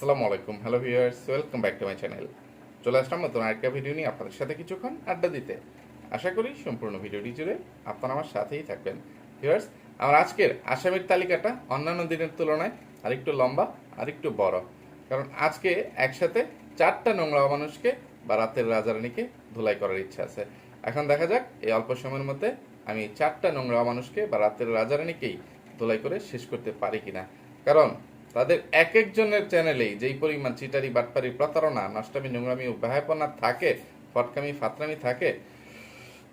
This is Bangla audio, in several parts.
আসসালামু আলাইকুম। Hello viewers welcome back to my channel চলে আসলাম নতুন আরেকটা ভিডিও নিয়ে আপনাদের সাথে কিছুক্ষণ আড্ডা দিতে। আশা করি সম্পূর্ণ ভিডিওটি জুড়ে আপনারা আমার সাথেই থাকবেন। ভিউয়ার্স আমার আজকের আসামির তালিকাটা অন্যান্য দিনের তুলনায় আরেকটু লম্বা, আরেকটু বড়। কারণ আজকে একসাথে চারটা নোংরা মানুষকে বা রাতের রাজারানীকে ধুলাই করার ইচ্ছা আছে। এখন দেখা যাক, এই অল্প সময়ের মধ্যে আমি চারটা নোংরা মানুষকে বা রাতের রাজারানীকেই ধুলাই করে শেষ করতে পারি কিনা। কারণ তাদের এক একজনের চ্যানেলেই যেই পরিমাণ চিটারি, বাটপারি, প্রতারণা, নষ্টামি, নোংরামি ও ব্যাহাপনা থাকে, ফটকামি, ফাতরামি থাকে,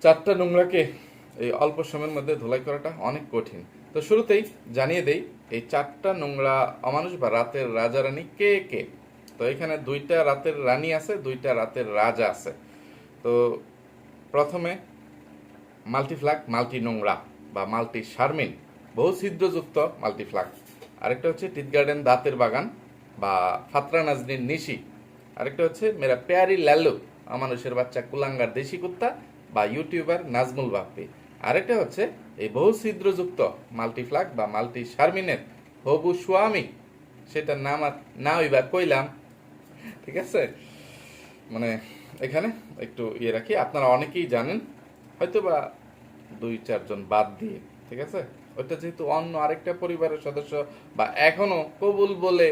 চারটা নোংরাকে এই অল্প সময়ের মধ্যে ধুলাই করাটা অনেক কঠিন। তো শুরুতেই জানিয়ে দেই, এই চারটা নোংরা অমানুষ বা রাতের রাজা রানী কে কে? তো এখানে দুইটা রাতের রানী আছে, দুইটা রাতের রাজা আছে। তো প্রথমে মাল্টিফ্লাগ মাল্টি নোংরা বা মাল্টি শারমিন বহু ছিদ্রযুক্ত মাল্টিফ্লাগ। আরেকটা হচ্ছে টিট গার্ডেন দাঁতের বাগান বা ফাতরা নাজনীর নিশি। আরেকটা হচ্ছে মেরা পেয়ারি লাল্লু, আমানুষের বাচ্চা কুলাঙ্গার দেশি কুত্তা বা ইউটিউবার নাজমুল বাপ্পি। আরেকটা হচ্ছে এই বহু ছিদ্রযুক্ত মাল্টিফ্লাগ বা মাল্টি শারমিনের হবু স্বামী, সেটার নাম আর না ওইবার কইলাম। ঠিক আছে? মানে এখানে একটু ইয়ে রাখি, আপনারা অনেকেই জানেন হয়তো বা দুই চারজন বাদ দিয়ে। ঠিক আছে? ওইটা যেহেতু অন্য আরেকটা পরিবারের সদস্য বা এখনও কবুল বলে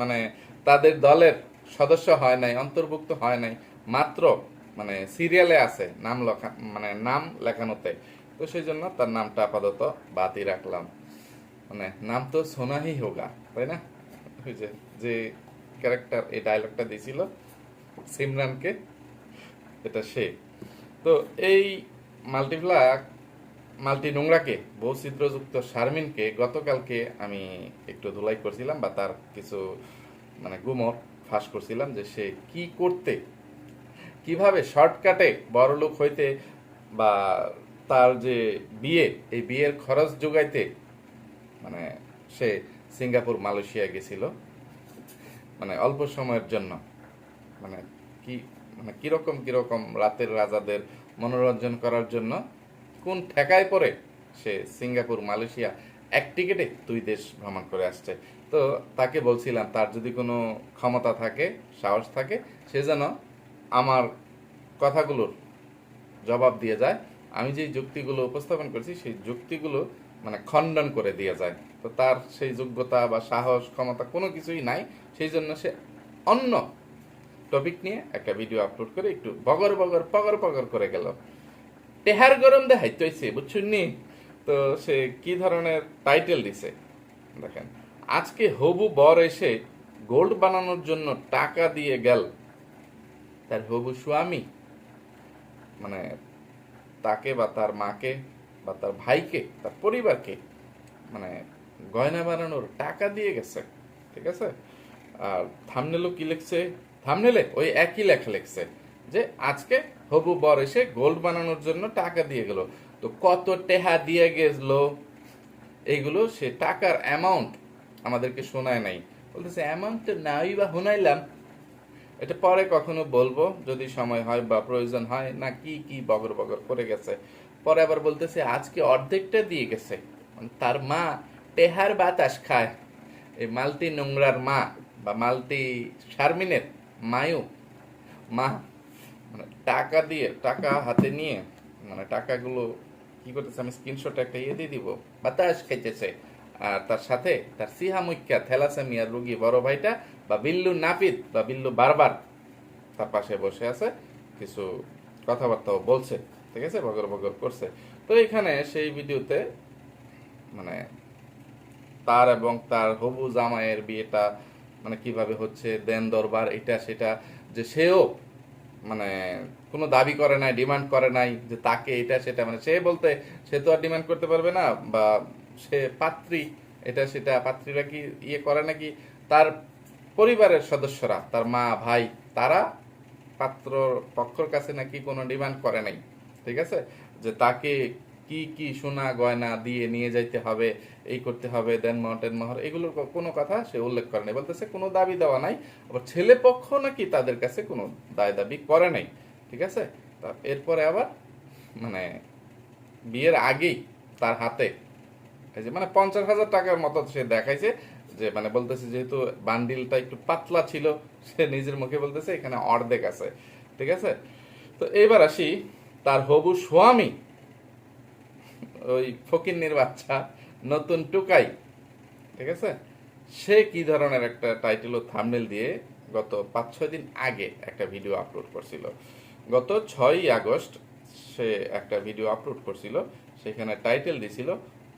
মানে তাদের দলের সদস্য হয় নাই, অন্তর্ভুক্ত হয় নাই, মাত্র মানে সিরিয়ালে আছে নাম লেখা মানে নাম লেখানোতে। তো সেই জন্য তার নামটা আপাতত বাতি রাখলাম। মানে নাম তো সোনাহি হোগা, তাই না? ওই যে যে ক্যারেক্টার এই ডায়লগটা দিয়েছিল, সিমরানকে, এটা সে। তো এই মাল্টিপ্লাক মাল্টি নোংরাকে, বহু ছিদ্রযুক্ত শারমিনকে গতকালকে আমি একটু ধুলাই করছিলাম বা তার কিছু মানে গুমর ফাঁস করছিলাম যে সে কি করতে, কীভাবে শর্টকাটে বড়লোক হইতে বা তার যে বিয়ে, এই বিয়ের খরচ যোগাইতে মানে সে সিঙ্গাপুর, মালয়েশিয়া গেছিল মানে অল্প সময়ের জন্য মানে কি মানে কীরকম কীরকম রাতের রাজাদের মনোরঞ্জন করার জন্য কোন ঠেকায় পরে সে সিঙ্গাপুর, মালয়েশিয়া, এক টিকেটে দুই দেশ ভ্রমণ করে আসছে। তো তাকে বলছিলাম, তার যদি কোনো ক্ষমতা থাকে, সাহস থাকে, সে যেন আমার কথাগুলোর জবাব দিয়ে যায়। আমি যে যুক্তিগুলো উপস্থাপন করছি, সেই যুক্তিগুলো মানে খণ্ডন করে দিয়ে যায়। তো তার সেই যোগ্যতা বা সাহস, ক্ষমতা কোনো কিছুই নাই। সেই জন্য সে অন্য টপিক নিয়ে একটা ভিডিও আপলোড করে একটু বগর বগর, পগর পগর করে গেল। টেহার গরম দেখাইতে হয়েছে বুঝছেন নি তো সে কি ধরনের টাইটেল দিছে? দেখেন, আজকে হবু বর এসে গোল্ড বানানোর জন্য টাকা দিয়ে গেল। তার হবু স্বামী। মানে তাকে বা তার মাকে বা তার ভাইকে তার পরিবারকে মানে গয়না বানানোর টাকা দিয়ে গেছে, ঠিক আছে? আর থামনেলও কি লিখছে? থামনেলে ওই একই লেখা লিখছে। যে আজকে হবু বর এসে গোল্ড বানানোর জন্য টাকা দিয়ে গেল। তো কত টেহা দিয়ে গেল? এইগুলো সে টাকার অ্যামাউন্ট আমাদেরকে শোনায় নাই। বলতেছে অ্যামাউন্ট নাই বা শুনাইলাম। এটা পরে কখনো বলব, যদি সময় হয় বা প্রয়োজন হয়। না, কি কি বগর বগর করে গেছে। পরে আবার বলতেছে, আজকে অর্ধেকটা দিয়ে গেছে। মানে তার মা টেহার বাতাস খায়। এই মালতি নোংরার মা বা মালতি শারমিনের মায়ু, মা মানে টাকা দিয়ে, টাকা হাতে নিয়ে মানে টাকাগুলো কি করতেছে, আমি স্ক্রিনশট একটা ইয়ে দিয়ে দিব। বাতাস খাইতেছে। আর তার সাথে তার সিহামুখ্যা থ্যালাসেমিয়ার রুগী বড় ভাইটা বা বিল্লু নাপিত বা বিল্লু বারবার তার পাশে বসে আছে, কিছু কথাবার্তাও বলছে, ঠিক আছে, বগর বগর করছে। তো এখানে সেই ভিডিওতে মানে তার এবং তার হবু জামাইয়ের বিয়েটা মানে কীভাবে হচ্ছে, দেন দরবার, এটা, সেটা, যে সেও মানে কোনো দাবি করে নাই ডিমান্ড করে নাই যে তাকে এটা, সেটা মানে সে বলতে, সে তো আর ডিমান্ড করতে পারবে না, বা সে পাত্রী, এটা, সেটা, পাত্রীরা কি ইয়ে করে নাকি? তার পরিবারের সদস্যরা, তার মা, ভাই, তারা পাত্র পক্ষর কাছে নাকি কোনো ডিমান্ড করে নাই, ঠিক আছে? যে তাকে কি কি সোনা গয়না দিয়ে নিয়ে যাইতে হবে, এই করতে হবে, দেন মাউন্টেন মহর, এগুলোর কোনো কথা সে উল্লেখ করে নাই। বলতেছে কোনো দাবি দেওয়া নাই, আবার ছেলে পক্ষ নাকি তাদের কাছে কোনো দায় দাবি করে নাই, ঠিক আছে? তা এরপরে আবার মানে বিয়ের আগেই তার হাতে, এই যে মানে পঞ্চাশ হাজার টাকার মতো সে দেখাইছে, যে মানে বলতেছে যেহেতু বান্ডিলটা একটু পাতলা ছিল, সে নিজের মুখে বলতেছে এখানে অর্ধেক আছে, ঠিক আছে? তো এবার আসি, তার হবু স্বামী ওই ফকিন্নির বাচ্চা নতুন টুকাই, ঠিক আছে? সে কি ধরনের একটা টাইটেল ও থাম্বনেল দিয়ে গত পাঁচ ছয় দিন আগে একটা ভিডিও আপলোড করছিল? গত ছয়ই আগস্ট সে একটা ভিডিও আপলোড করছিল, সেখানে টাইটেল দিছিল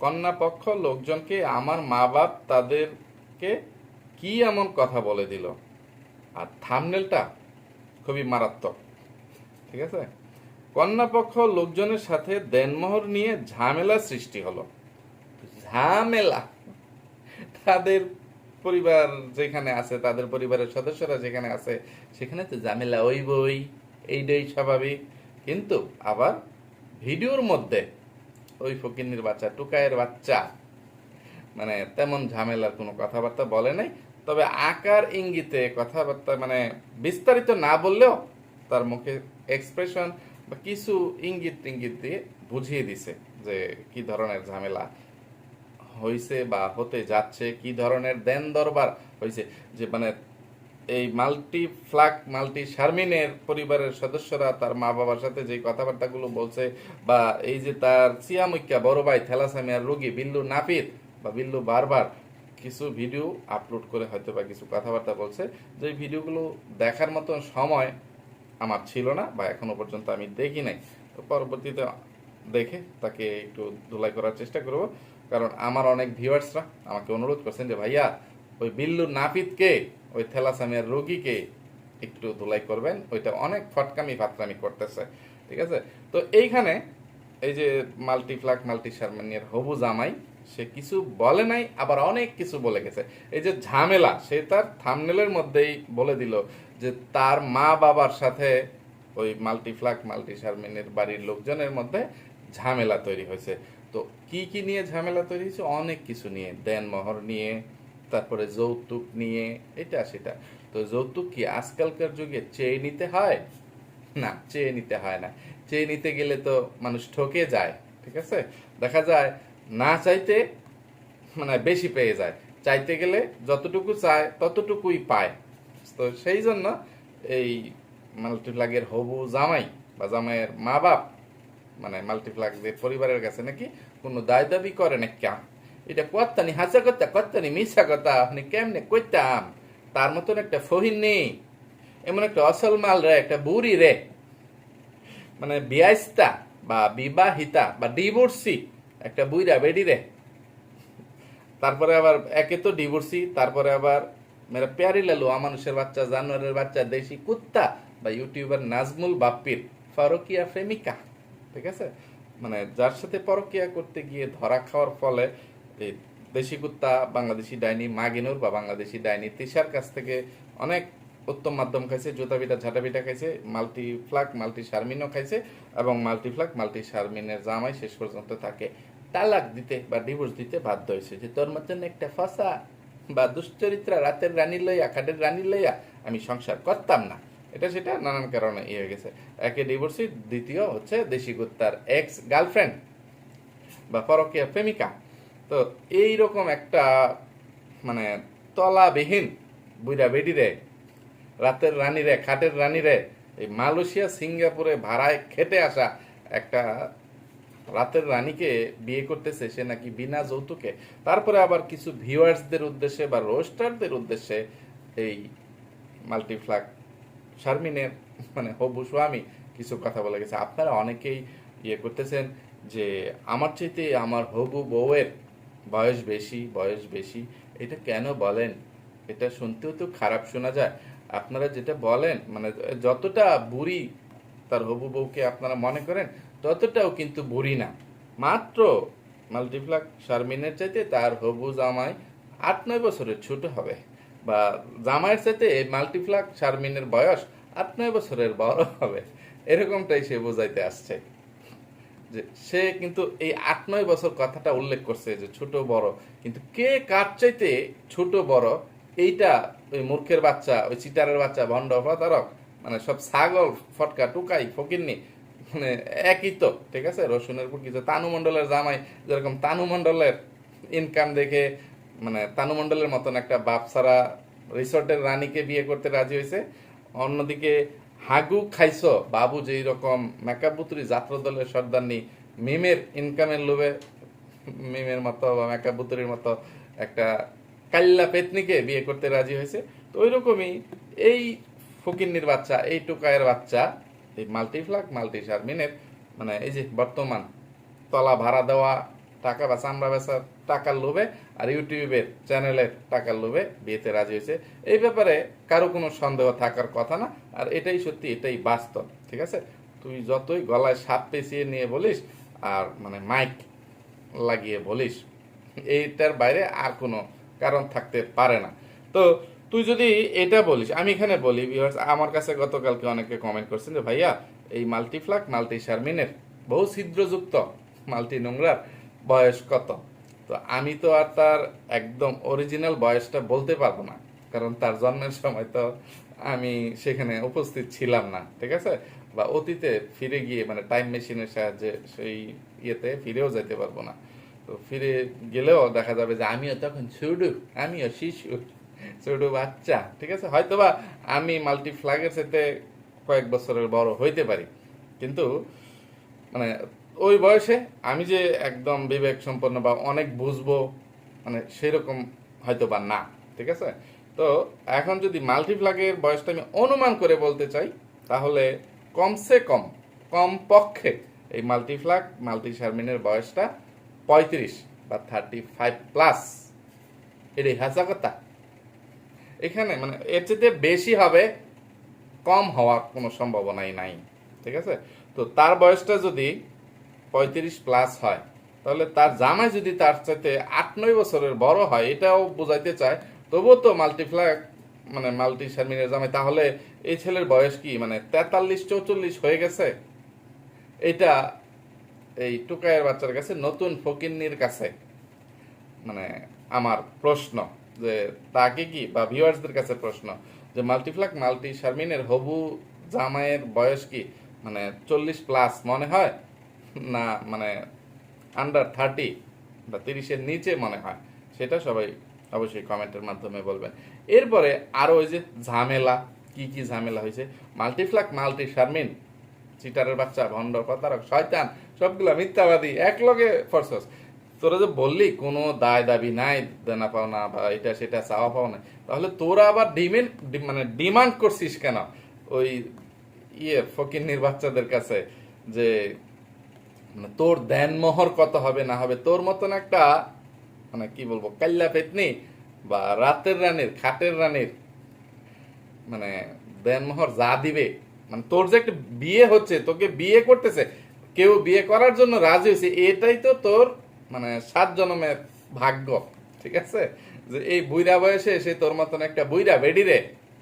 কন্যা পক্ষ লোকজনকে আমার মা বাপ তাদেরকে কি এমন কথা বলে দিল? আর থামনেলটা খুবই মারাত্মক, ঠিক আছে? কন্যাপক্ষ লোকজনের সাথে দেনমোহর নিয়ে ঝামেলা সৃষ্টি হলো। ঝামেলা? তাদের পরিবার যেখানে আছে, তাদের পরিবারের সদস্যরা যেখানে আছে, সেখানে তো ঝামেলা ওই বই এইটাই স্বাভাবিক। কিন্তু আবার ভিডিওর মধ্যে ওই ফকিন্নির বাচ্চা টুকায়ের বাচ্চা মানে তেমন ঝামেলার কোনো কথাবার্তা বলে নাই। তবে আকার ইঙ্গিতে কথাবার্তা মানে বিস্তারিত না বললেও তার মুখে এক্সপ্রেশন বা কিছু ইঙ্গিত টিঙ্গিত দিয়ে বুঝিয়ে দিছে যে কি ধরনের ঝামেলা হয়েছে বা হতে যাচ্ছে, কি ধরনের দেন দরবার হয়েছে যে মানে এই মাল্টি ফ্লাক, মাল্টি শারমিনের পরিবারের সদস্যরা তার মা বাবার সাথে যে কথাবার্তাগুলো বলছে বা এই যে তার সিয়ামুক্কা বড় ভাই থ্যালাসামিয়ার রোগী বিল্লু নাপিত বা বিল্লু বারবার কিছু ভিডিও আপলোড করে হয়তো বা কিছু কথাবার্তা বলছে, যে ভিডিওগুলো দেখার মতন সময় আমার ছিল না বা এখনও পর্যন্ত আমি দেখি নাই। তো পরবর্তীতে দেখে তাকে একটু ধুলাই করার চেষ্টা করব। কারণ আমার অনেক ভিউয়ার্সরা আমাকে অনুরোধ করছেন যে, ভাইয়া, ওই বিল্লু নাপিতকে, ওই থেলাসামিয়ার রোগীকে একটু ধুলাই করবেন। ওইটা অনেক ফটকামি ফাতরামি করতেছে। ঠিক আছে? তো এইখানে এই যে মাল্টিফ্লাক মাল্টি শারমানিয়ার হবু জামাই, সে কিছু বলে নাই, আবার অনেক কিছু বলে গেছে। এই যে ঝামেলা, সে তার থামনেলের মধ্যেই বলে দিল যে তার মা বাবার সাথে ওই মাল্টিফ্লাক মাল্টি শারমিনের বাড়ির লোকজনের মধ্যে ঝামেলা তৈরি হয়েছে। তো কি কি নিয়ে ঝামেলা তৈরি হয়েছে? অনেক কিছু নিয়ে। দেনমোহর নিয়ে, তারপরে যৌতুক নিয়ে, এটা, সেটা। তো যৌতুক কি আজকালকার যুগে চেয়ে নিতে হয়? না, চেয়ে নিতে হয় না। চেয়ে নিতে গেলে তো মানুষ ঠকে যায়, ঠিক আছে? দেখা যায় না চাইতে মানে বেশি পেয়ে যায়। চাইতে গেলে যতটুকু চায়, ততটুকুই পায়। তো সেই জন্য এই মাল্টিপ্লাগের হবু জামাই বা জামাইয়ের মা বাপ মানে মাল্টিপ্লাগদের পরিবারের কাছে নাকি কোনো দায় দাবি করে না কেন? এটা কত্তানি হাসা কথা কত্তানি মিশা কথা, আপনি কেমনে কইতাম? তার মতন একটা ফহিন নেই। এমন একটা অসল মাল রে, একটা বুড়ি রে। মানে বিয়াইস্তা বা বিবাহিতা বা ডিভোর্সি, একটা বুইরা বেডি রে। তারপরে আবার একে তো ডিভোর্সি, তারপরে আবার মেরা প্যারি লালু মানুষের বাচ্চা জানোয়ারের বাচ্চা দেশি কুত্তা বা ইউটিউবার নাজমুল বাপ্পির ফারুকিয়া প্রেমিকা ঠিক আছে মানে যার সাথে পরকিয়া করতে গিয়ে ধরা খাওয়ার ফলে এই দেশি কুত্তা বাংলাদেশি ডাইনি মাগিনুর বা বাংলাদেশি ডাইনি তিশার কাছ থেকে অনেক উত্তম মাধ্যম খাইছে জুতা পিঠা ঝাঁটা পিঠা খাইছে মাল্টি ফ্লাক মাল্টি শারমিনও খাইছে এবং মাল্টি ফ্লাক মাল্টি শারমিনের জামাই শেষ পর্যন্ত তাকে তালাক দিতে বা ডিভোর্স দিতে বাধ্য হয়েছে যে তোর মতন একটা ফসা বা দুশ্চরিত্রা রাতের রানী লইয়া, খাটের রানী লইয়া আমি সংসার করতাম না। এটা সেটা নানান কারণে ইয়ে হয়ে গেছে। একে ডিভোর্সি দ্বিতীয় হচ্ছে দেশি কুত্তার এক্স গার্লফ্রেন্ড বা পরকীয়া প্রেমিকা। তো এই রকম একটা মানে তলাবিহীন বুইরা বেডিরে, রাতের রানীরে, খাটের রানীরে, এই মালয়েশিয়া, সিঙ্গাপুরে ভাড়ায় খেটে আসা একটা রাতের রানীকে বিয়ে করতেছে সে নাকি বিনা যৌতুকে। তারপরে আবার কিছু ভিউয়ার্সদের উদ্দেশ্যে বা রোস্টারদের উদ্দেশ্যে এই মাল্টিফ্লাক শারমিনের মানে হবু স্বামী কিছু কথা বলে গেছে। আপনারা অনেকেই ইয়ে করতেছেন যে, আমার চাইতে আমার হবু বউয়ের বয়স বেশি বয়স বেশি। এটা কেন বলেন? এটা শুনতেও তো খারাপ শোনা যায়। আপনারা যেটা বলেন মানে যতটা বুড়ি তার হবু বউকে আপনারা মনে করেন ততটাও কিন্তু বুড়ি না। মাত্র মাল্টিপ্লাক শারমিনের চাইতে তার হবু জামাই আট, নয় বছরের ছোট হবে বা জামাইয়ের চাইতে মাল্টিপ্লাক শারমিনের বয়স আট, নয় বছরের বড় হবে। এরকমটাই সে বোঝাইতে আসছে। যে সে কিন্তু এই আট, নয় বছর কথাটা উল্লেখ করছে যে ছোট, বড়। কিন্তু কে কার চাইতে ছোট, বড়? এইটা ওই মূর্খের বাচ্চা, ওই চিটারের বাচ্চা, ভণ্ড প্রতারক মানে সব ছাগল, ফটকা, টুকাই ফকিরনি মানে একই তো, ঠিক আছে? রসুনের উপর কিছু তানু মণ্ডলের জামাই, যেরকম তানু মণ্ডলের ইনকাম দেখে মানে তানু মণ্ডলের মতন একটা বাপ সারা রিসর্টের রানীকে বিয়ে করতে রাজি হয়েছে। অন্যদিকে, হাগু খাইছো, বাবু যেই রকম মেকআপ বুতুরি যাত্রা দলের সর্দারনি, মিমের ইনকামের লোভে, মিমের মতো বা মেকআপ বুতুরির মতো একটা কাল্লা পেতনিকে বিয়ে করতে রাজি হয়েছে। তো ওই রকমই এই ফকিন্নির বাচ্চা, এই টুকায়ের বাচ্চা এই মাল্টিফ্লাক মাল্টি শারমিনের মানে এই যে বর্তমান তলা ভাড়া দেওয়া, টাকা বা চামড়া বেচার টাকার লোভে আর ইউটিউবের চ্যানেলের টাকার লোভে বিয়েতে রাজি হয়েছে। এই ব্যাপারে কারও কোনো সন্দেহ থাকার কথা না, আর এটাই সত্যি, এটাই বাস্তব, ঠিক আছে? তুই যতই গলায় সাপ পেঁচিয়ে নিয়ে বলিস আর মানে মাইক লাগিয়ে বলিস, এইটার বাইরে আর কোনো কারণ থাকতে পারে না। তো তুই যদি এটা বলিস আমি এখানে বলি viewers, আমার কাছে গতকালকে অনেকে কমেন্ট করছেন যে ভাইয়া এই মাল্টি মাল্টিফ্লাক মাল্টি শারমিনের বহু ছিদ্রযুক্ত মাল্টি নোংরার বয়স কত? তো আমি তো আর তার একদম অরিজিনাল বয়সটা বলতে পারব না কারণ তার জন্মের সময় তো আমি সেখানে উপস্থিত ছিলাম না ঠিক আছে? বা অতীতে ফিরে গিয়ে মানে টাইম মেশিনের সাহায্যে সেই ইয়েতে ফিরেও যেতে পারব না। তো ফিরে গেলেও দেখা যাবে যে আমিও তখন ছোট আমিও শিশু। ছোট বাচ্চা, ঠিক আছে? হয়তোবা আমি মাল্টি ফ্ল্যাগের সাথে কয়েক বছরের বড় হইতে পারি। কিন্তু মানে ওই বয়সে আমি যে একদম বিবেক সম্পন্ন বা অনেক বুঝব মানে সেরকম হয়তো বা না, ঠিক আছে? তো এখন যদি মাল্টিপ্লাগের বয়সটা আমি অনুমান করে বলতে চাই, তাহলে কমসে কম কম পক্ষে এই মাল্টিফ্লাগ মাল্টি শারমিনের বয়সটা পঁয়ত্রিশ বা থার্টি ফাইভ প্লাস এটাই হাসা কথা। এখানে মানে এর চেয়ে বেশি হবে কম হওয়ার কোনো সম্ভাবনাই নাই, ঠিক আছে? তো তার বয়সটা যদি পঁয়ত্রিশ প্লাস হয়, তাহলে তার জামাই যদি তার চাইতে আট নয় বছরের বড় হয়, এটাও বোঝাইতে চায়। তবুও তো মাল্টিফ্ল্যাগ মানে মাল্টি শারমিনের জামাই, তাহলে এই ছেলের বয়স কি মানে তেতাল্লিশ, চৌচল্লিশ হয়ে গেছে? এটা এই টুকায়ের বাচ্চার কাছে নতুন ফকিন্নির কাছে মানে আমার প্রশ্ন। যে তাকে কি বা ভিউয়ার্সদের কাছে প্রশ্ন যে মাল্টিফ্লাক মাল্টি শারমিনের হবু জামাইয়ের বয়স কি? মানে চল্লিশ প্লাস মনে হয়? না মানে আন্ডার থার্টি বা তিরিশের নিচে মনে হয়। সেটা সবাই অবশ্যই কমেন্টের মাধ্যমে বলবেন। এরপরে আরও ওই যে ঝামেলা, কি কি ঝামেলা হয়েছে? মাল্টিফ্লাক মাল্টি শারমিন চিটারের বাচ্চা, ভণ্ড, প্রতারক, শয়তান, সবগুলা মিথ্যাবাদী এক লগে ফরসস তোরা যে বললি, কোনো দায় দাবি নাই, দেনা পাও না, বা এটা সেটা চাওয়া পাওয়া নাই তাহলে তোরা আবার ডিমেন্ড মানে ডিমান্ড করছিস কেন? ওই ইয়ে ফকিন্নির বাচ্চাদের কাছে যে মানে তোর দেনমোহর কত হবে না হবে, তোর মতন একটা মানে কি বলব, কাল্লা পেতনি, বা রাতের রানীর, খাটের রানীর মানে দেনমোহর যা দিবে মানে তোর যে একটা বিয়ে হচ্ছে, তোকে বিয়ে করতেছে, কেউ বিয়ে করার জন্য রাজি হয়েছে, এটাই তো তোর মানে সাত জন্মের ভাগ্য, ঠিক আছে? যে এই বুইরা বয়সে সে তোর মতন একটা বুইরা বেডিরে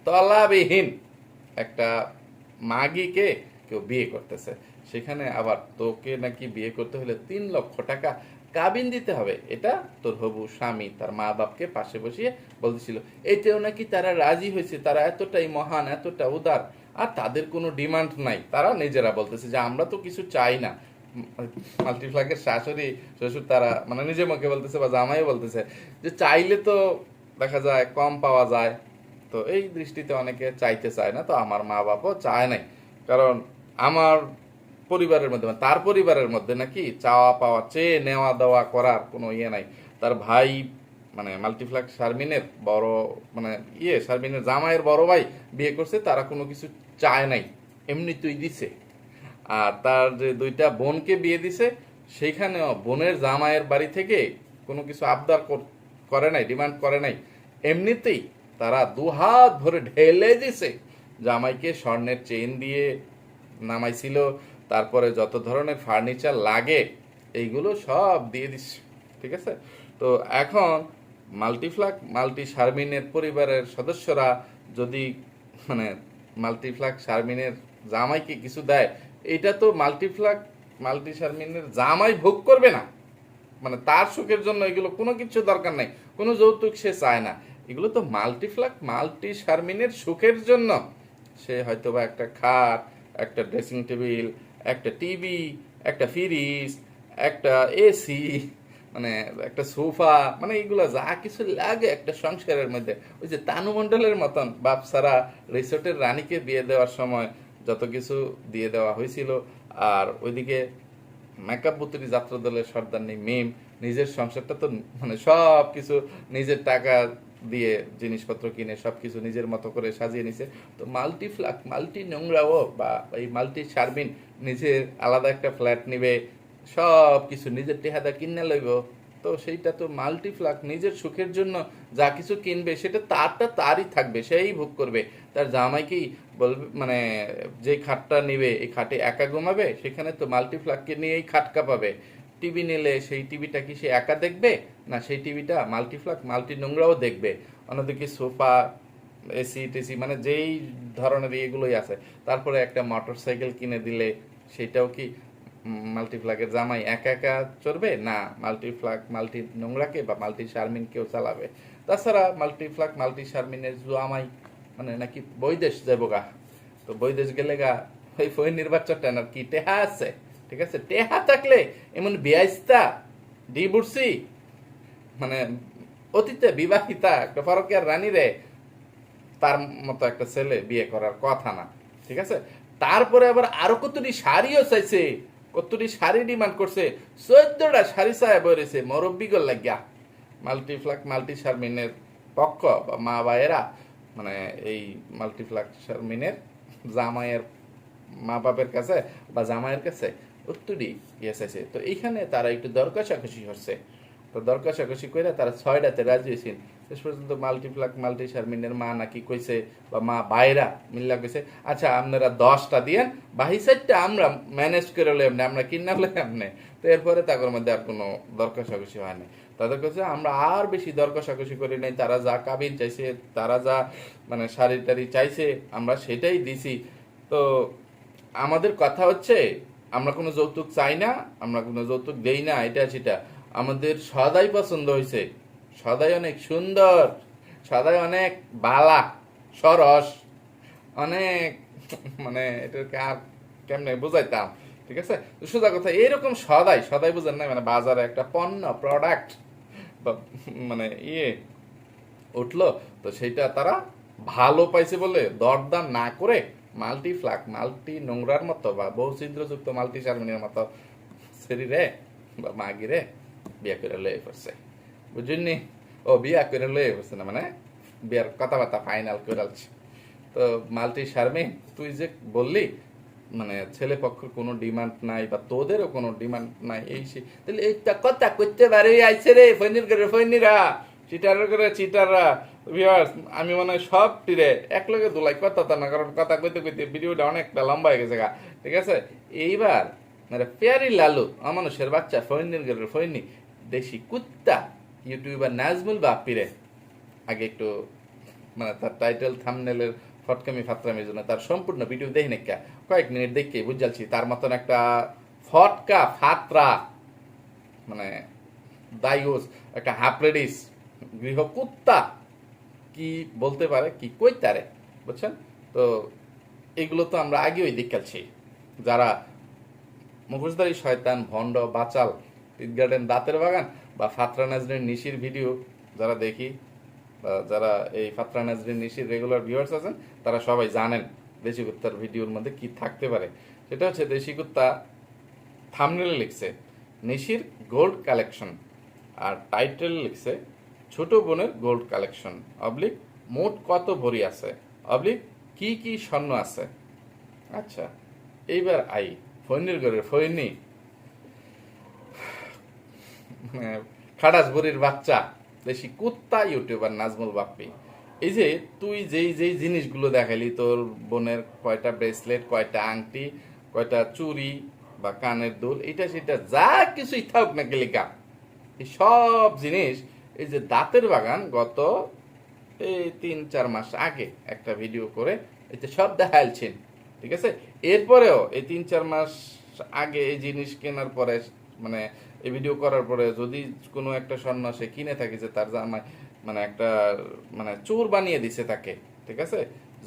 তলাবিহীন একটা মাগিকে কেউ বিয়ে করতেছে। সেখানে আবার তোকে নাকি বিয়ে করতে হলে তিন লক্ষ টাকা কাবিন দিতে হবে। এটা তোর হবু স্বামী, তার মা বাপকে পাশে বসিয়ে বলতেছিল। এতেও নাকি তারা রাজি হয়েছে, তারা এতটাই মহান, এতটা উদার, আর তাদের কোনো ডিমান্ড নাই। তারা নিজেরা বলতেছে যে আমরা তো কিছু চাই না। মাল্টিফ্লাগের শাশুড়ি, শ্বশুর তারা মানে নিজের মুখে বলতেছে বা জামাই বলতেছে যে চাইলে তো দেখা যায় কম পাওয়া যায়। তো এই দৃষ্টিতে অনেকে চাইতে চায় না, তো আমার মা বাবাও চায় নাই। কারণ আমার পরিবারের মধ্যে মানে তার পরিবারের মধ্যে নাকি চাওয়া পাওয়া, চেয়ে নেওয়া দেওয়া করার কোনো ইয়ে নাই। তার ভাই মানে মাল্টিফ্লাক শারমিনের বড় মানে ইয়ে শারমিনের জামাইয়ের বড় ভাই বিয়ে করছে, তারা কোনো কিছু চায় নাই। এমনি তুই দিছে। আর তার যে দুইটা বোনকে বিয়ে দিছে, সেইখানেও বোনের জামাইয়ের বাড়ি থেকে কোনো কিছু আবদার করে নাই, ডিমান্ড করে নাই। এমনিতেই তারা দুহাত ভরে ঢেলে দিছে। জামাইকে স্বর্ণের চেইন দিয়ে নামাইছিল, তারপরে যত ধরনের ফার্নিচার লাগে, এইগুলো সব দিয়ে দিচ্ছে ঠিক আছে? তো এখন মাল্টিফ্লাক মাল্টি শারমিনের পরিবারের সদস্যরা যদি মানে মাল্টিফ্লাক শারমিনের জামাইকে কিছু দেয় এটা তো মাল্টিফ্লাক মাল্টি শারমিনের জামাই ভোগ করবে না। মানে তার সুখের জন্য এগুলো কোনো কিছু দরকার নাই, কোনো যৌতুক সে চায় না। এগুলো তো মাল্টিফ্লাক মাল্টি শারমিনের সুখের জন্য। সে হয়তো বা একটা খাট, একটা ড্রেসিং টেবিল, একটা টিভি, একটা ফ্রিজ, একটা এসি মানে একটা সোফা মানে এগুলো যা কিছু লাগে একটা সংসারের মধ্যে। ওই যে তানু মণ্ডলের মতন বাপ সারা রিসোর্টের রানীকে বিয়ে দেওয়ার সময় যত কিছু দিয়ে দেওয়া হয়েছিল। আর ওইদিকে মেকআপ বুতুরি যাত্রা দলের সর্দার নেই মেম নিজের সংসারটা তো মানে সব কিছু নিজের টাকা দিয়ে জিনিসপত্র কিনে সব কিছু নিজের মতো করে সাজিয়ে নিছে। তো মাল্টি ফ্ল্যাট মাল্টি নোংরাও বা এই মাল্টি শারমিন নিজের আলাদা একটা ফ্ল্যাট নিবে, সব কিছু নিজের টেহাদা কিনে লইব। তো সেইটা তো মাল্টি ফ্ল্যাট নিজের সুখের জন্য যা কিছু কিনবে সেটা তারটা তারই থাকবে, সেই ভোগ করবে। তার জামাইকেই বলবে মানে যে খাটটা নিবে, এই খাটে একা ঘুমাবে, সেখানে তো মাল্টি ফ্ল্যাগকে নিয়েই খাট কাঁপাবে। টিভি নিলে সেই টিভিটা কি সে একা দেখবে? না, সেই টিভিটা মাল্টি ফ্ল্যাগ মাল্টি নোংরাও দেখবে। অন্যদিকে সোফা, এসি, টেসি মানে যেই ধরনের এগুলোই আছে। তারপরে একটা মোটর সাইকেল কিনে দিলে সেটাও কি মাল্টি ফ্ল্যাগের জামাই একা একা চড়বে? না মাল্টি ফ্ল্যাগ মাল্টি নোংরাকে বা মাল্টি শারমিনকেও চালাবে। তাছাড়া মাল্টি ফ্ল্যাগ মাল্টি শারমিনের জামাই মানে নাকি বৈদেশ যাব গা। তো বৈদেশ গেলে গা, ওই ফই নির্বাচনটা কি টেহা আছে? ঠিক আছে? টেহা থাকলে এমন বিয়াইস্তা ডি মানে অতীতে বিবাহিতা একটা ফরকিয়ার রানী রে তার মতো একটা ছেলে বিয়ে করার কথা না। ঠিক আছে? তারপরে আবার আরও কতটি শাড়িও চাইছে, কতটি শাড়ি ডিমান্ড করছে, চোদ্দটা শাড়ি চায় বলেছে মরব্বিগর লাগিয়া। মাল্টিফ্লাক মাল্টি শারমিনের পক্ষ বা মা বায়েরা মানে এই মাল্টিফ্লাক শারমিনের জামাইয়ের মা বাপের কাছে বা জামাইয়ের কাছে উত্তরই ইয়ে চাইছে তো এইখানে তারা একটু দর কষাকষি হচ্ছে তো দর কষাকষি করে তারা ছয়টাতে রাজি হয়েছেন শেষ পর্যন্ত মাল্টিপ্লাক মাল্টি শারমিনের মা নাকি কইছে বা মা বাইরা মিল্লা কইছে আচ্ছা আপনারা দশটা দিয়ে বাহি সাইডটা আমরা ম্যানেজ করে হলে আমরা কিনা হলে এমনি তো এরপরে তাদের মধ্যে আর কোনো দর কষাকষি হয় না তাদের কাছে আমরা আর বেশি দর কষাকষি করি নাই, তারা যা কাবিন চাইছে, তারা যা মানে শাড়ি টাড়ি চাইছে, আমরা সেটাই দিছি। তো আমাদের কথা হচ্ছে, আমরা কোনো যৌতুক চাই না, আমরা কোনো যৌতুক দেই না, এটা সেটা। আমাদের সদাই পছন্দ হয়েছে সদাই অনেক সুন্দর, সদাই অনেক বালা, সরস, অনেক মানে এটাকে আর কেমনে বোঝাইতাম, ঠিক আছে? সোজা কথা, এরকম সদাই সদাই বুঝেন না মানে বাজারে একটা পণ্য প্রোডাক্ট বা মানে ইয়ে উঠল, তো সেইটা তারা ভালো পাইছে বলে দরদাম না করে মাল্টি ফ্লাক মাল্টি নোংরার মতো বা বহু ছিদ্রযুক্ত মাল্টি শারমিনের মতো সেরি রে বা মাগি রে বিয়া করে লয়ে পড়ছে। বুঝুননি ও, বিয়া করে লয়ে পড়ছে না মানে বিয়ার কথাবার্তা ফাইনাল করালছে তো মাল্টি শারমিন তুই যে বললি মানে ছেলে পক্ষের কোনো ডিমান্ড নাই বা তোদেরও কোনো ডিমান্ড নাই, এই সে, তাহলে এইটা কথা করতে পারে আইছে রে ফৈনির করে ফৈনিরা চিটার করে চিটাররা ভিউয়ার্স আমি মনে হয় সব টিরে এক লগে দুলাই কথা তা না, কারণ কথা কইতে কইতে ভিডিওটা অনেকটা লম্বা হয়ে গেছে গা, ঠিক আছে? এইবার মানে পেয়ারি লালু, অমানুষের বাচ্চা ফৈনির করে ফৈনি দেশি কুত্তা ইউটিউবার নাজমুল বাপিরে আগে একটু মানে তার টাইটেল থামনেলের ফটকামি ফাতরামির জন্য তার সম্পূর্ণ ভিডিও দেখি না কা? কয়েক মিনিট দেখে বুঝালছি তার মতন একটা ফটকা, ফাতরা মানে দাইওস একটা হাফলেডিস গৃহ কুত্তা, কি বলতে পারে, কি কইতারে, বুঝছেন? তো এগুলো তো আমরা আগেই দেখাচ্ছি যারা মুখোশধারী শয়তান, ভণ্ড, বাচাল টিট গার্ডেন দাঁতের বাগান বা ফাতরা নাজরিন নিশির ভিডিও যারা দেখি যারা এই ফাতরা নাজরিন নিশির রেগুলার ভিউয়ার্স আছেন, তারা সবাই জানেন দেশি কুত্তার ভিডিওর মধ্যে কি থাকতে পারে? সেটা হচ্ছে দেশি কুত্তা থামনেলে লিখছে, নিশির গোল্ড কালেকশন। আর টাইটেল লিখছে, ছোট বোনের গোল্ড কালেকশন। অবলিক, মোট কত ভরি আছে? অবলিক, কি কি স্বর্ণ আছে? আচ্ছা এইবার আই, ফৈনির ঘরের ফৈনি। খাটাস বুড়ির বাচ্চা, দেশি কুত্তা ইউটিউবার নাজমুল বাপ্পি। এই যে তুই যেই যেই জিনিসগুলো দেখালি, তোর বোনের কয়টা ব্রেসলেট কয়টা আংটি, কয়টা চুড়ি বা কানের দুল, এটা সেটা যা কিছুই থাকুক না গেলিকা এই সব জিনিস, এই যে দাঁতের বাগান গত এই তিন, চার মাস আগে একটা ভিডিও করে এতে সব দেখাইছেন ঠিক আছে? এরপরেও এই তিন, চার মাস আগে এই জিনিস কেনার পরে মানে এই ভিডিও করার পরে যদি কোনো একটা স্বর্ণ সে কিনে থাকে যে তার জামাই মানে একটা মানে চোর বানিয়ে দিছে তাকে, ঠিক আছে?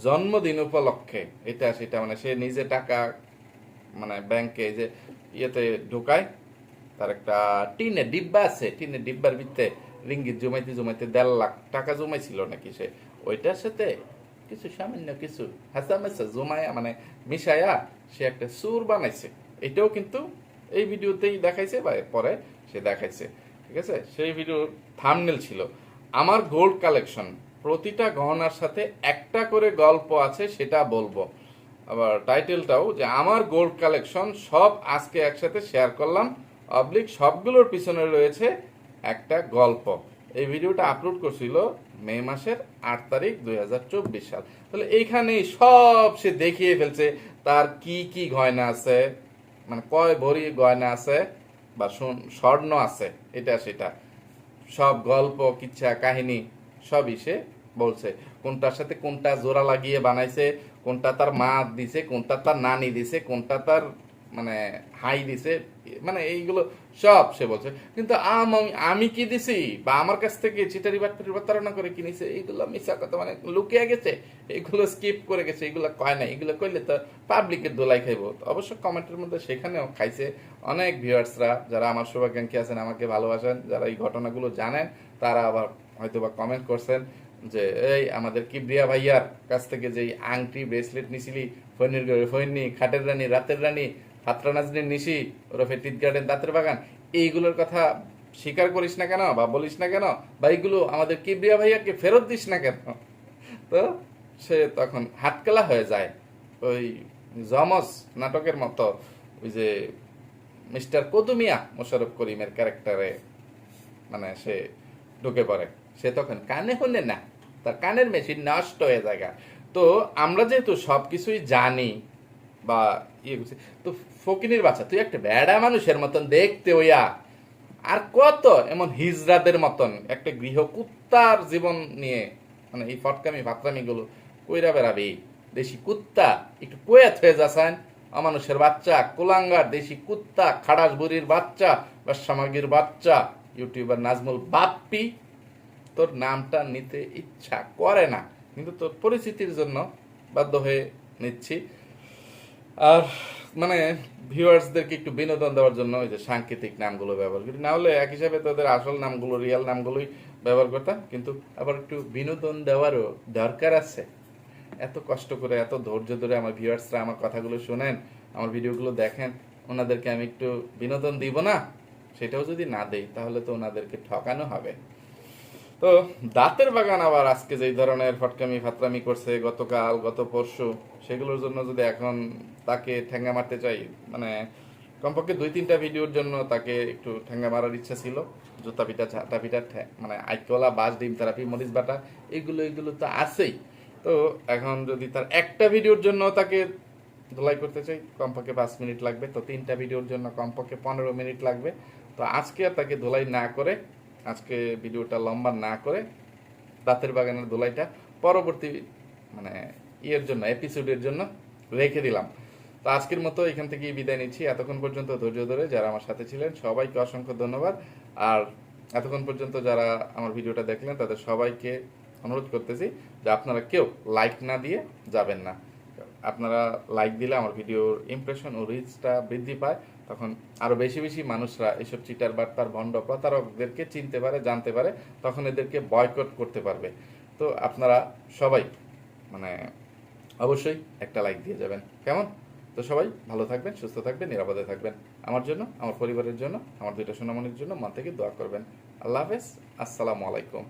জন্মদিন উপলক্ষে, এটা, সেটা মানে সে নিজে টাকা মানে ব্যাংকে যে ইয়েতে ঢুকায়, তার একটা টিনের ডিব্বা আছে, টিনের ডিব্বার ভিত্তে রিঙ্গিত জমাইতে জমাইতে দেড় লাখ টাকা জমাইছিল নাকি সে। ওইটার সাথে কিছু সামান্য কিছু হাসামেসা জমায়া মানে মিশায়া সে একটা সুর বানাইছে। এটাও কিন্তু এই ভিডিওতেই দেখাইছে বা পরে সে দেখাইছে, ঠিক আছে? সেই ভিডিওর থামনেল ছিল। আমার গোল্ড কালেকশন প্রতিটা গহনার সাথে একটা করে গল্প আছে, সেটা বলব। আবার টাইটেলটাও যে আমার গোল্ড কালেকশন সব আজকে একসাথে শেয়ার করলাম। অবলিক সবগুলোর পিছনে রয়েছে একটা গল্প। এই ভিডিওটা আপলোড করছিল মে মাসের আট তারিখ দুই হাজার চব্বিশ সাল। তাহলে এইখানেই সব সে দেখিয়ে ফেলছে তার কি কি গয়না আছে মানে কয় ভরি গয়না আছে, বা স্বর্ণ আছে, এটা সেটা। সব গল্প, কিচ্ছা, কাহিনী সবই সে বলছে। কোনটার সাথে কোনটা জোড়া লাগিয়ে বানাইছে, কোনটা তার মা দিছে, কোনটা তার নানি দিছে, কোনটা তার মানে হাই দিছে মানে এইগুলো সব সে বলছে। কিন্তু আম- আমি কি দিছি? বা আমার কাছ থেকে চিটারি বাটপারি প্রতারণা করে কিনেছে এইগুলো মিশা কথা মানে লুকিয়ে গেছে। এগুলো স্কিপ করে গেছে এগুলো কয় না এগুলো কইলে তো পাবলিকের দোলাই খাইব। অবশ্য কমেন্টের মধ্যে সেখানেও খাইছে অনেক ভিউয়ার্সরা যারা আমার শুভাকাঙ্ক্ষী আছেন, আমাকে ভালোবাসেন, যারা এই ঘটনাগুলো জানেন, তারা আবার হয়তো বা কমেন্ট করছেন যে, এই আমাদের কিবরিয়া ভাইয়ার কাছ থেকে যে আংটি ব্রেসলেট নিছিলি ফৈনির ফৈনি খাটের রানী, রাতের রানী ফাতরা নাজনীর নিশি, ওরফে টিট গার্ডেন দাঁতের বাগান, এইগুলোর কথা স্বীকার করিস না কেন বা বলিস না কেন? বা এইগুলো আমাদের কিবরিয়া ভাইয়াকে ফেরত দিস না কেন? তো সে তখন হাটকেলা হয়ে যায়। ওই জমস নাটকের মতো ওই যে মিস্টার কদুমিয়া মোশারফ করিমের ক্যারেক্টারে মানে সে ঢুকে পড়ে। সে তখন কানে হলে না, তার কানের মেশিন নষ্ট হয়ে যায় তো আমরা যেহেতু সব কিছুই জানি বা ইয়ে করছি। তো ফকিনির বাচ্চা, তুই একটা বেড়া মানুষের মতন দেখতে ওইয়া আর কত এমন হিজরাদের মতন একটা গৃহ কুত্তার জীবন নিয়ে মানে এই ফটকামি ফাতরামি গুলো কইরা বেড়াবি। দেশি কুত্তা, একটু পোয়াত হয়ে যাচ্ছেন, অমানুষের বাচ্চা, কুলাঙ্গার, দেশি কুত্তা খাড়াস বুড়ির বাচ্চা বা সামাগির বাচ্চা, ইউটিউবার নাজমুল বাপ্পি, তোর নামটা নিতে ইচ্ছা করে না, কিন্তু তোর পরিস্থিতির জন্য বাধ্য হয়ে নিচ্ছি। আর মানে ভিউয়ার্সদেরকে একটু বিনোদন দেওয়ার জন্য ওই যে সাংকেতিক নামগুলো ব্যবহার করি। না হলে এক হিসাবে তোদের আসল নামগুলো রিয়েল নামগুলোই ব্যবহার করতাম, কিন্তু আবার একটু বিনোদন দেওয়ারও দরকার আছে। এত কষ্ট করে, এত ধৈর্য ধরে আমার ভিউয়ার্সরা আমার কথাগুলো শোনেন, আমার ভিডিওগুলো দেখেন, ওনাদেরকে আমি একটু বিনোদন দিব না? সেটাও যদি না দেই, তাহলে তো ওনাদেরকে ঠকানো হবে। তো দাঁতের বাগান আবার আজকে যেই ধরনের ফটকামি ফাতরামি করছে গতকাল, গত পরশু, সেগুলোর জন্য যদি এখন তাকে ঠেঙ্গা মারতে চাই মানে কমপক্ষে দুই তিনটা ভিডিওর জন্য তাকে একটু ঠেঙ্গা মারার ইচ্ছা ছিল, জুতা পিঠা, ঝাঁটা পিঠা মানে আইকলা বাস ডিম থেরাপি মরিচ, বাটা, এগুলো এগুলো তো আছেই। তো এখন যদি তার একটা ভিডিওর জন্য তাকে ধোলাই করতে চাই, কমপক্ষে পাঁচ মিনিট লাগবে। তো তিনটা ভিডিওর জন্য কমপক্ষে পনেরো মিনিট লাগবে। তো আজকে আর তাকে ধোলাই না করে আজকে ভিডিওটা লম্বা না করে দাঁতের বাগানের দোলাইটা পরবর্তী মানে ইয়ের জন্য এপিসোডের জন্য রেখে দিলাম। তো আজকের মতো এখান থেকেই বিদায় নিচ্ছি। এতক্ষণ পর্যন্ত ধৈর্য ধরে যারা আমার সাথে ছিলেন, সবাইকে অসংখ্য ধন্যবাদ। আর এতক্ষণ পর্যন্ত যারা আমার ভিডিওটা দেখলেন, তাদের সবাইকে অনুরোধ করতেছি যে আপনারা কেউ লাইক না দিয়ে যাবেন না। আপনারা লাইক দিলে আমার ভিডিওর ইমপ্রেশন ও রিচটা বৃদ্ধি পায়। তখন আরও বেশি বেশি মানুষরা এসব চিটার বার্তার ভণ্ড, প্রতারকদেরকে চিনতে পারে, জানতে পারে, তখন এদেরকে বয়কট করতে পারবে। তো আপনারা সবাই মানে অবশ্যই একটা লাইক দিয়ে যাবেন। কেমন? তো সবাই ভালো থাকবেন, সুস্থ থাকবেন, নিরাপদে থাকবেন। আমার জন্য, আমার পরিবারের জন্য, আমার দুইটা সোনামণির জন্য মন থেকে দোয়া করবেন। আল্লাহ হাফেজ, আসসালামু আলাইকুম।